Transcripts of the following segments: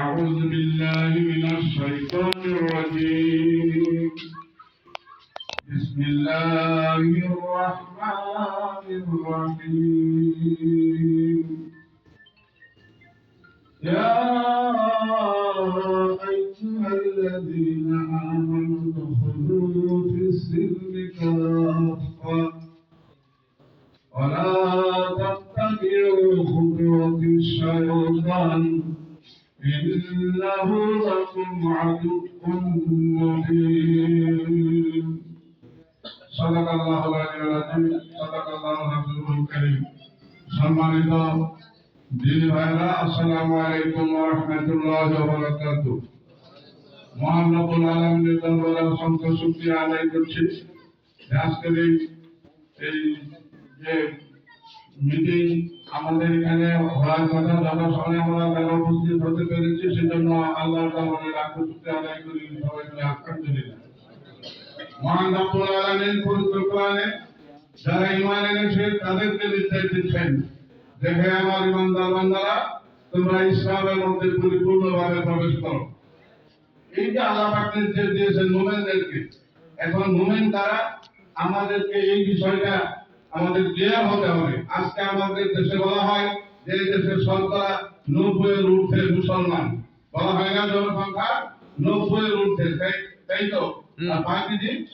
أعوذ بالله من الشيطان الرجيم. بسم الله الرحمن الرحيم. يا أيها الذين آمنوا ادخلوا في السلم كافة إنه لكم عدو مبين صدق الله العلي العظيم صدق الله العظيم الكريم সম্মানিত দিদি ভাইরা আসসালামু আলাইকুম ওয়া রাহমাতুল্লাহি ওয়া বারাকাতুহু মহান রব্বুল আলামিনের দরবারে অসংখ্য শুকরিয়া আদায় করছি যে আজকের এই এই যে মিটিং আমাদের এখানে হওয়ার কথা আমরা উপস্থিত হতে পেরেছি, সেজন্য আল্লাহ শুকরিয়া আদায় করি সবাই মিলে আলহামদুলিল্লাহ মহান যারা এনেছে, তাদেরকে নির্দেশ দিচ্ছেন। আমার তোমরা ইসলামের মধ্যে পরিপূর্ণভাবে প্রবেশ করো। এই যে আল্লাহ নির্দেশ দিয়েছেন মোমেনদেরকে, এখন মোমেন তারা আমাদেরকে এই বিষয়টা আমাদের ক্লিয়ার হতে হবে। আজকে আমাদের দেশে বলা হয় যে দেশের সরকার নব্বইয়ের ঊর্ধ্বে মুসলমান। বলা হয় না জনসংখ্যা নব্বইয়ের ঊর্ধ্বে তাই তাই তো? আর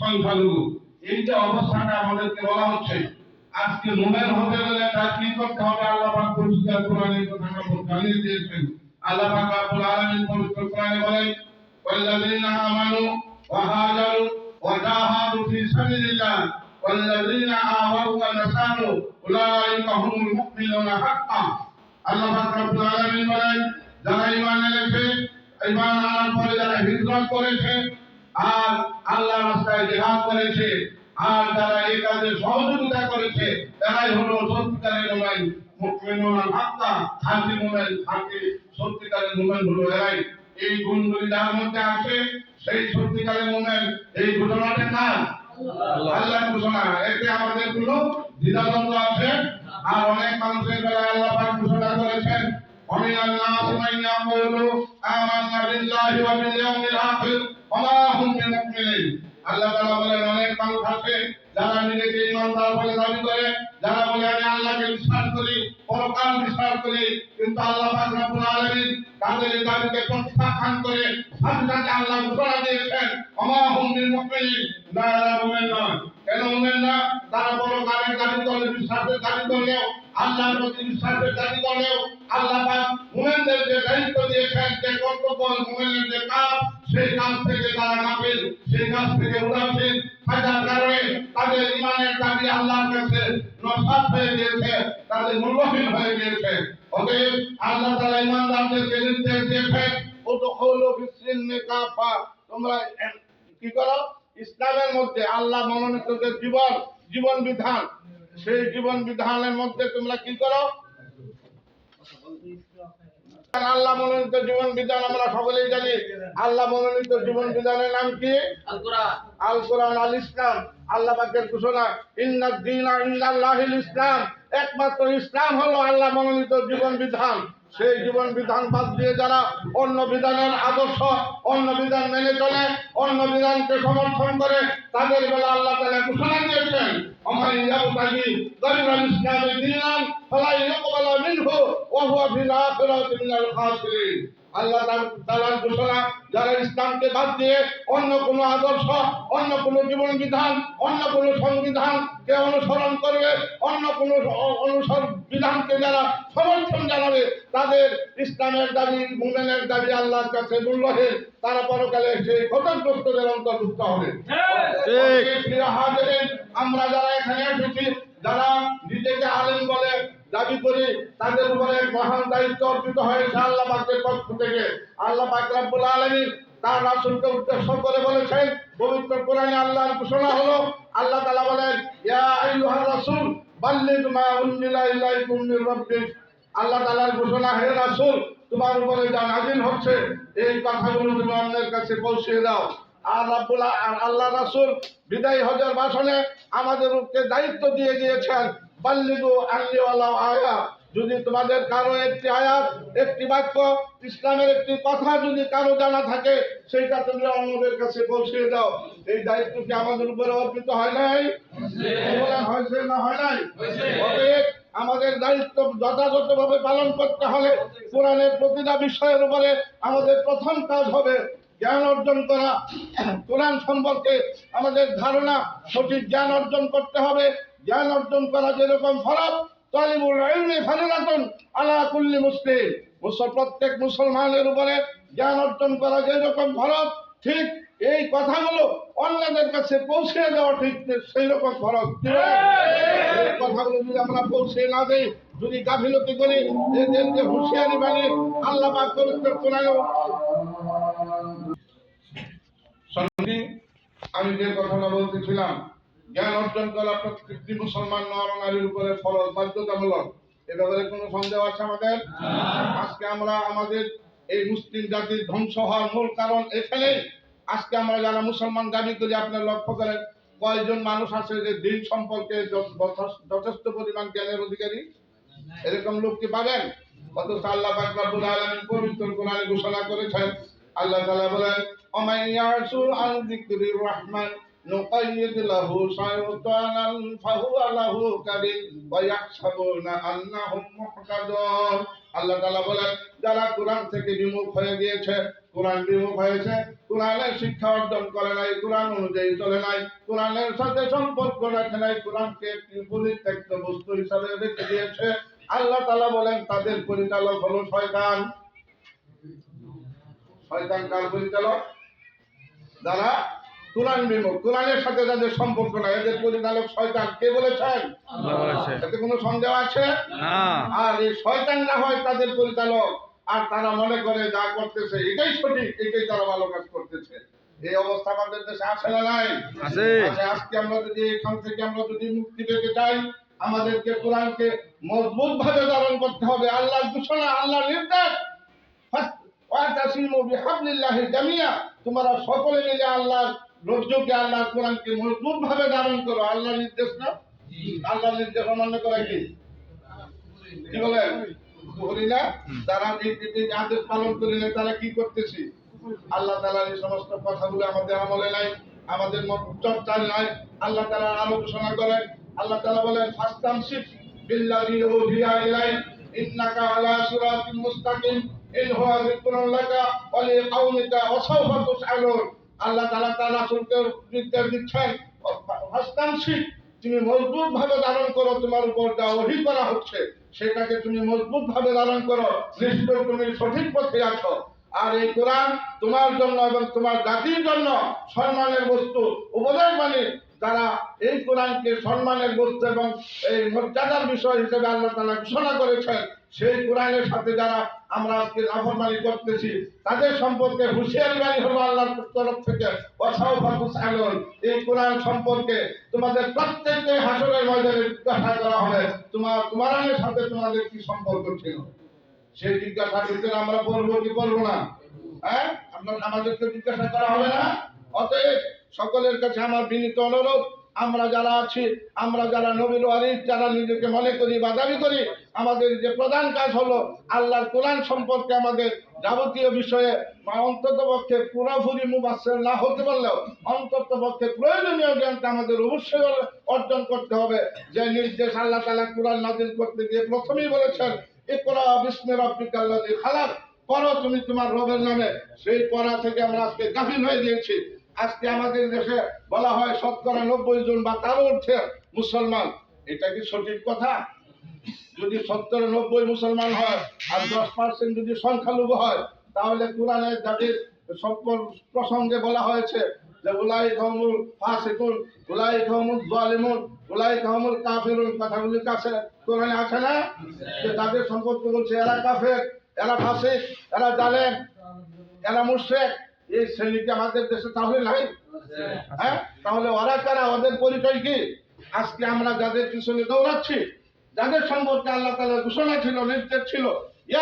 সংখ্যালঘু। এই যে অবস্থাটা আমাদেরকে বলা হচ্ছে। আজকে মোমেন হতে গেলে তার কি করতে হবে? আল্লাহ পাক পরিষ্কার কোরআনের কথা জানিয়ে দিয়েছেন। আল্লাহ পাক রব্বুল আলামিন পবিত্র কোরআনে বলেন আমানু ওয়া হাজারু ওয়া জাহাদু ফি সাবিলিল্লাহ। والذين آووا ونصروا أولئك هم المؤمنون حقا আল্লাহ পাক রব্বুল আলামিন বলেন যারা ঈমান এনেছে ঈমান আনার পরে যারা হিজরত করেছে আর আল্লাহর রাস্তায় জিহাদ করেছে আর যারা এই কাজে সহযোগিতা করেছে তারাই হলো সত্যিকারের মুমিন মুমিনুন হাক্কা খাঁটি মুমিন খাঁটি সত্যিকারের মুমিন হলো এরাই এই গুণগুলি যার মধ্যে আছে সেই সত্যিকারের মুমিন এই ঘোষণাটা কার আল্লাহর ঘোষণা এতে আমাদের কোনো দ্বিধাদ্বন্দ্ব আছে আর অনেক মানুষের বেলায় আল্লাহ পাক ঘোষণা করেছেন ومن الناس من يقول آمنا بالله وباليوم الآخر وما هم بمؤمنين আল্লাহ তাআলা বলেন অনেক মানুষ আছে যারা নিজেকে ইমানদার বলে দাবি করে, যারা বলে, আমি আল্লাহকে বিশ্বাস করি, পরকাল বিশ্বাস করি, কিন্তু আল্লাহ পাক রব্বুল আলামিন তাদের এই দাবিকে প্রত্যাখ্যান করে সাথে সাথে আল্লাহ ঘোষণা দিয়েছেন বিল মুমিনিন না মুমিন নয়। কেন মুমিন না? তারা পরকালের দাবি করে বিশ্বাসের দাবি করলেও, আল্লাহর প্রতি বিশ্বাসের দাবি করলেও, আল্লাহ পাক মুমিনদের যে দায়িত্ব দিয়েছেন যে কর্তব্য আল্লাহর কাছে নস্বাত হয়ে গিয়েছে, তাদের মূল্যহীন হয়ে গিয়েছে। অতএব আল্লাহ তাআলা ইমানদারদেরকে নির্দেশ দিয়েছেন উদখুলু ফিস-সিলমি কাফা তোমরা কি করো? ইসলামের মধ্যে আল্লাহ মনোনীত যে জীবন জীবন বিধান। সেই জীবন বিধানের মধ্যে তোমরা কি করো? আল্লাহ মনোনীত জীবন বিধান আমরা সকলেই জানি। আল্লাহ মনোনীত জীবন বিধানের নাম কি? আল কোরআন আল ইসলাম আল্লাহ পাকের ঘোষণা ইন্নাদ দীনা ইসলাম। একমাত্র ইসলাম হলো আল্লাহ মনোনীত জীবন বিধান। সেই জীবন বিধান বাদ দিয়ে যারা অন্য বিধানের আদর্শ, অন্য বিধান মেনে চলে, অন্য বিধানকে সমর্থন করে, তাদের বেলা আল্লাহ তালা ঘোষণা দিয়েছেন আমার ইয়াবতাগি গরিবাল ইসলামে দিনান, ফলাই ইউকবালা মিনহু ওয়া হুয়া ফিল আখিরাতি মিনাল খাসিরিন। আল্লাহ তাআলার ঘোষণা যারা ইসলামকে বাদ দিয়ে অন্য কোনো আদর্শ অন্য কোনো জীবন বিধান অন্য কোনো সংবিধান কে অনুসরণ করবে অন্য কোনো অনুসর বিধানকে যারা সমর্থন জানাবে তাদের ইসলামের দাবি মুমেনের দাবি আল্লাহর কাছে মূল্যহীন তারা পরকালে সেই ক্ষতগ্রস্তদের অন্তর্ভুক্ত হবে। আমরা যারা এখানে এসেছি যারা নিজেকে আলেম বলে দাবি করি তাদের উপরে মহান দায়িত্ব অর্পিত হয়েছে আল্লাহ পাকের পক্ষ থেকে। আল্লাহ পাক রব্বুল আলামিন তার রাসূলকে উদ্দেশ্য করে বলেছেন পবিত্র কোরআনে আল্লাহর ঘোষণা হলো, আল্লাহ তাআলা বলেন, ইয়া বাল্লিগ মা রাব্বিক। আল্লাহ তাআলার ঘোষণা, হে রাসূল, তোমার উপরে যা নাজিল হচ্ছে, এই কথাগুলো তুমি অন্যের কাছে পৌঁছে দাও। আর রাব্বুল আল্লাহ রাসূল বিদায় হজের ভাষণে আমাদেরকে দায়িত্ব দিয়ে দিয়েছেন বাল্লিগু আল্লি আয়া। যদি তোমাদের কারও একটি আয়াত, একটি বাক্য, ইসলামের একটি কথা যদি কারও জানা থাকে, সেইটা তুমি অন্যদের কাছে পৌঁছে দাও। এই দায়িত্ব কি আমাদের উপরে অর্পিত হয় নাই? হয়েছে না হয় নাই? আমাদের দায়িত্ব যথাযথভাবে পালন করতে হলে কোরআনের প্রতিটা বিষয়ের উপরে আমাদের প্রথম কাজ হবে জ্ঞান অর্জন করা। কোরআন সম্পর্কে আমাদের ধারণা, সঠিক জ্ঞান অর্জন করতে হবে। জ্ঞান অর্জন করা যেরকম ফরজ তালিবুল ইলমি ফারিলাতুন আলা কুল্লি মুসলিম। মুসল প্রত্যেক মুসলমানের উপরে জ্ঞান অর্জন করা যেরকম ফরজ, ঠিক এই কথাগুলো অন্যদের কাছে পৌঁছে দেওয়া ঠিক সেই রকম ফরজ কথাগুলো যদি আমরা পৌঁছে না দেই, যদি গাফিলতি করি এদেরকে হুঁশিয়ারি বানিয়ে আল্লাহ পাক পবিত্র কোরআনে আমি যে কথাটা বলতেছিলাম জ্ঞান অর্জন করা প্রত্যেকটি মুসলমান নর নারীর উপরে ফরজ, বাধ্যতামূলক। এ ব্যাপারে কোনো সন্দেহ আছে আমাদের? আজকে আমরা আমাদের এই মুসলিম জাতির ধ্বংস হওয়ার মূল কারণ এখানে আজকে আমরা যারা মুসলমান দাবি করি, আপনার লক্ষ্য করেন কয়েকজন মানুষ আছে যে দিন সম্পর্কে যথেষ্ট- পরিমাণ জ্ঞানের অধিকারী? এরকম লোক কি পাবেন? অথচ আল্লাহ পবিত্র কোরআনে ঘোষণা করেছেন, আল্লাহ তাআলা বলেন ওমান ইয়াসু আন রহমান। শাইতানান ফাহুয়া লাহু কারিন ওয়া ইয়াহসাবুনা আন্নাহুম মুহতাদুন। আল্লাহ তাআলা বলেন, যারা কোরআন থেকে বিমুখ হয়ে গিয়েছে, কোরআন বিমুখ হয়েছে, কোরআনের শিক্ষা অর্জন করে নাই, কোরআন অনুযায়ী চলে নাই, কোরআনের সাথে সম্পর্ক রাখে নাই, কোরআনকে পরিত্যক্ত বস্তু হিসাবে রেখে দিয়েছে। আল্লাহ তাআলা বলেন, তাদের পরিচালক হলো শয়তান। শয়তান কার পরিচালক? যারা কোরআন বিমুখ। কোরআনের সাথে যাদের সম্পর্ক নাই এদের পরিচালক শয়তান। কে বলেছেন? আল্লাহ এতে কোনো সন্দেহ আছে? আর এই শয়তানরা হয় তাদের পরিচালক। আর তারা মনে করে যা করতেছে এটাই সঠিক এটাই তারা ভালো কাজ করতেছে। এই অবস্থা আমাদের দেশে আসে না নাই? আচ্ছা, আজকে আমরা যদি এখান থেকে আমরা যদি মুক্তি পেতে চাই আমাদেরকে কোরআনকে মজবুত ভাবে ধারণ করতে হবে। আল্লাহর ঘোষণা আল্লাহর নির্দেশ। তোমরা সকলে মিলে আল্লাহর রজ্জুকে আল্লাহ কোরআনকে মজবুত ভাবে ধারণ করো, আল্লাহ নির্দেশ না? আল্লাহর নির্দেশ অমান্য করা কি? বলেন না? তারা পালন তারা কি আল্লাহ সমস্ত কথাগুলো আমাদের নাই আমাদের নাই। আল্লাহ তাআলা আলোচনা করেন। আল্লাহ তাআলা বলেন আল্লাহ তালা তার রাসূলকে নির্দেশ দিচ্ছেন ফাস্তামসিক তুমি মজবুত ভাবে ধারণ করো, তোমার উপর যা ওহি করা হচ্ছে, সেটাকে তুমি মজবুত ভাবে ধারণ করো, নিশ্চয় তুমি সঠিক পথে আছো। আর এই কোরআন তোমার জন্য এবং তোমার জাতির জন্য সম্মানের বস্তু, উপদেশ মানে যারা এই কোরআনকে সম্মানের বস্তু এবং এই মর্যাদার বিষয় হিসেবে আল্লাহ তালা ঘোষণা করেছেন, সেই কোরআনের সাথে যারা আমরা আজকে নাফরমানি করতেছি। তাদের সম্পর্কে হুঁশিয়ারি বাণী হলো আল্লাহর তরফ থেকে সালন এই কোরআন সম্পর্কে তোমাদের প্রত্যেককে হাসরের ময়দানে জিজ্ঞাসা করা হবে। তোমার তোমার সাথে তোমাদের কি সম্পর্ক ছিল? সেই জিজ্ঞাসার ভিতরে আমরা বলব কি বলব না? হ্যাঁ? আপনার আমাদেরকে জিজ্ঞাসা করা হবে না। অতএব সকলের কাছে আমার বিনীত অনুরোধ আমরা যারা আছি, আমরা যারা নবীর ওয়ারিস, যারা নিজেকে মনে করি বা দাবি করি, আমাদের যে প্রধান কাজ হলো আল্লাহর কোরআন সম্পর্কে আমাদের যাবতীয় বিষয়ে বা অন্তত পক্ষে পুরোপুরি মুবাসের না হতে পারলেও অন্তত পক্ষে প্রয়োজনীয় জ্ঞানটা আমাদের অবশ্যই অর্জন করতে হবে। যে নির্দেশ আল্লাহ তালা কোরআন নাজিল করতে গিয়ে প্রথমেই বলেছেন, ইকরা বিস্মে রাব্বিকাল্লাযী খালাক, পড়ো তুমি তোমার রবের নামে। সেই পড়া থেকে আমরা আজকে গাফিল হয়ে গিয়েছি। আজকে আমাদের দেশে বলা হয় শতকরা নব্বই জন বা তারও ঊর্ধ্বে মুসলমান। এটা কি সঠিক কথা? যদি সত্তর নব্বই মুসলমান হয় আর দশ পার্সেন্ট যদি সংখ্যালঘু হয়, তাহলে জাতির সম্পর্ক প্রসঙ্গে বলা হয়েছে যে উলাই ধর্মুল ফাসিকুল উলাই ধর্মুল জালিমুন উলাই ধর্মুল কাফিরুন। কথাগুলি কাছে কোরআনে আছে না? যে তাদের সম্পর্কে বলছে, এরা কাফের, এরা ফাসিক, এরা জালেম, এরা মুশরিক। এই শ্রেণীকে আমাদের দেশে তাহলে নাই? হ্যাঁ? তাহলে ওরা কারা? ওদের পরিচয় কি? আজকে আমরা যাদের পিছনে দৌড়াচ্ছি যাদের সম্পর্কে আল্লাহ তাআলা ঘোষণা ছিল নির্দেশ ছিল ইয়া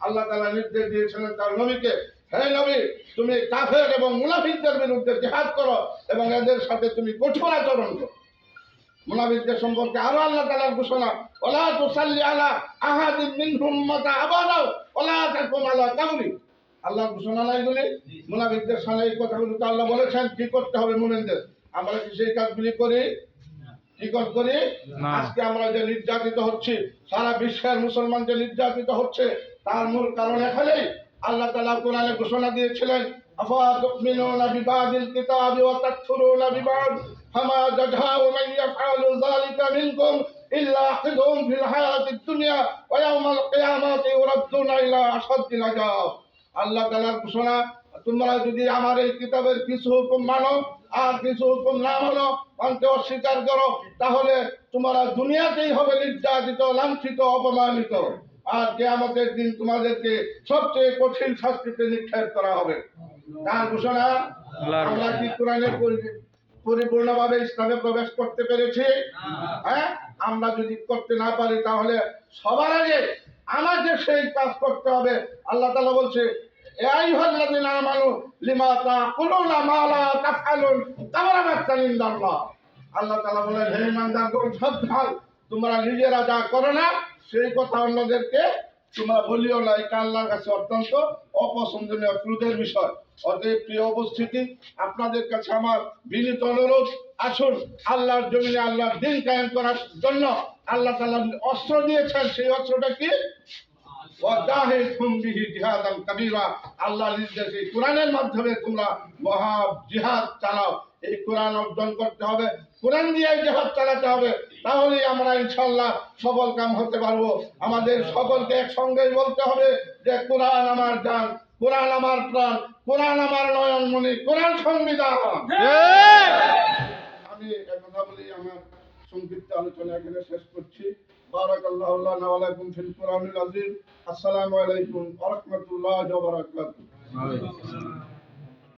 আল্লাহ তাআলা নির্দেশ দিয়েছিলেন তার নবীকে হে নবী তুমি কাফের এবং মুনাফিকদের বিরুদ্ধে জিহাদ করো এবং এদের সাথে তুমি কঠোর আচরণ করো। মুনাফিকদের সম্পর্কে আরও আল্লাহ তাআলার ঘোষণা ওলা তুসাল্লি আলা আহাদিন মিনহুম মাতা আবাদাও ওলা তাকুম আলা কাবরি আল্লাহর ঘোষণা নাই বলে মুনাফিকদের সামনে এই কথাগুলো তো আল্লাহ বলেছেন কি করতে হবে মুমিনদের? আমরা কি সেই কাজগুলি করি? কি কর- করি? আজকে আমরা যে নির্যাতিত হচ্ছি সারা বিশ্বের মুসলমান যে নির্যাতিত হচ্ছে তার মূল কারণ এখানেই আল্লাহ তাআলা কোরআনে ঘোষণা দিয়েছিলেন আফা তুমিনুনা বিবাদিল কিতাবি ওয়া তাকফুরুনা বিবাদ? জাযাউ মান ইয়াফআলু যালিকা মিনকুম ইল্লা খিজুন ফিল হায়াতিদ দুনিয়া ওয়া ইয়াউমাল কিয়ামাতি ইউরাদ্দুনা ইলা আশাদ্দিল আযাব আল্লাহ তাআলার ঘোষণা তোমরা যদি আমার এই কিতাবের কিছু হুকুম মানো আর কিছু হুকুম না মানো মানতে অস্বীকার করো তাহলে তোমরা দুনিয়াতেই হবে নির্যাতিত লাঞ্ছিত অপমানিত আর কেয়ামতের দিন তোমাদেরকে সবচেয়ে কঠিন শাস্তিতে নিক্ষেপ করা হবে তার ঘোষণা আমরা কি। কোরআনের পরিপূর্ণভাবে ইসলামে প্রবেশ করতে পেরেছি। হ্যাঁ? আমরা যদি করতে না পারি তাহলে সবার আগে আমাকে সেই কাজ করতে হবে। আল্লাহ তাআলা বলছে আল্লাহ তোমরা নিজেরা যা করো না, সেই কথা অন্যদেরকে তোমরা বলিও না এটা আল্লাহর কাছে অত্যন্ত অপছন্দনীয়, ক্রোধের বিষয়। অতএব প্রিয় উপস্থিতি, আপনাদের কাছে আমার বিনীত অনুরোধ, আসুন আল্লাহর জমিনে আল্লাহর দিন কায়েম করার জন্য আল্লাহ তাআলা অস্ত্র দিয়েছেন। সেই অস্ত্রটা কি? আল্লাহ নির্দেশে কোরআনের মাধ্যমে তোমরা মহা জিহাদ চালাও। এই কোরআন অর্জন করতে হবে কোরআন দিয়ে জিহাদ চালাতে হবে তাহলেই আমরা ইনশাআল্লাহ সফল কাম হতে পারব। আমাদের সকলকে একসঙ্গেই বলতে হবে যে কোরআন আমার জান কোরআন আমার প্রাণ কোরআন আমার নয়নমণি কোরআন সংবিধান। আমি একথা বলি আমার সংক্ষিপ্ত আলোচনা এখানে শেষ করছি। বারাকাল্লাহু লানা ওয়া লাকুম ফিল কোরআনিল আযীম। আসসালামু আলাইকুম ওয়া রাহমাতুল্লাহি ওয়া বারাকাতুহু।